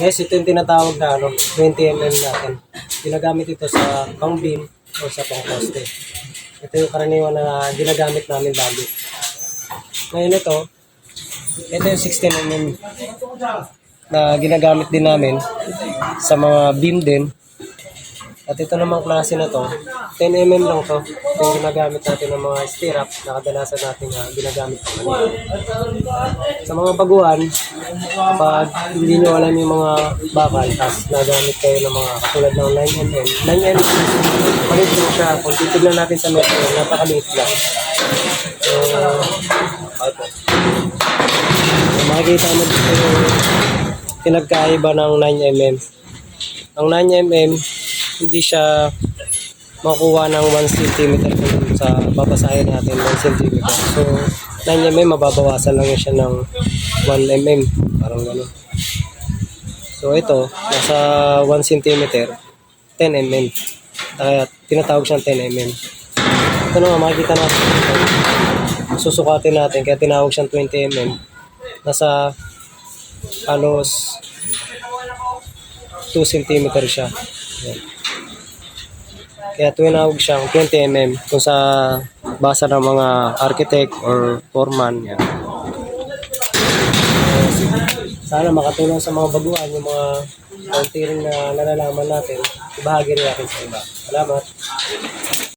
Yes, ito yung tinatawag na ano, 20 mm natin. Ginagamit ito sa pang beam o sa pang poste. Ito yung karaniwan na ginagamit namin lagi. Ngayon ito, ito yung 16 mm na ginagamit din namin sa mga beam din. At ito namang klase na to, 10 mm lang to. Ito yung ginagamit natin ng mga stirrup na kadalasan natin na ginagamit. Sa mga baguhan, kapag hindi nyo alam yung mga bakal, tapos nagamit kayo ng mga katulad ng 9mm. 9mm, maliit lang siya. Kung titignan natin sa metro, napakaliit lang. So, ito. So, makikita mo dito yung pinagkaiba ng 9mm. Ang 9mm, hindi siya makuha ng 1 cm sa babasahin natin 1 cm. So, 9mm, mababawasan lang siya ng 1 mm. Parang gano'n. So, ito, nasa 1 cm, 10 mm. Kaya, tinatawag siyang 10 mm. Ito naman, makikita natin. Susukatin natin, kaya tinawag siyang 20 mm. Nasa halos 2 cm siya. Yan. Kaya tinawag siyang 20 mm kung sa basa ng mga architect or foreman. Yan. Sana makatulong sa mga baguhan yung mga konti na nalalaman natin. Ibahagi rin natin sa iba. Salamat.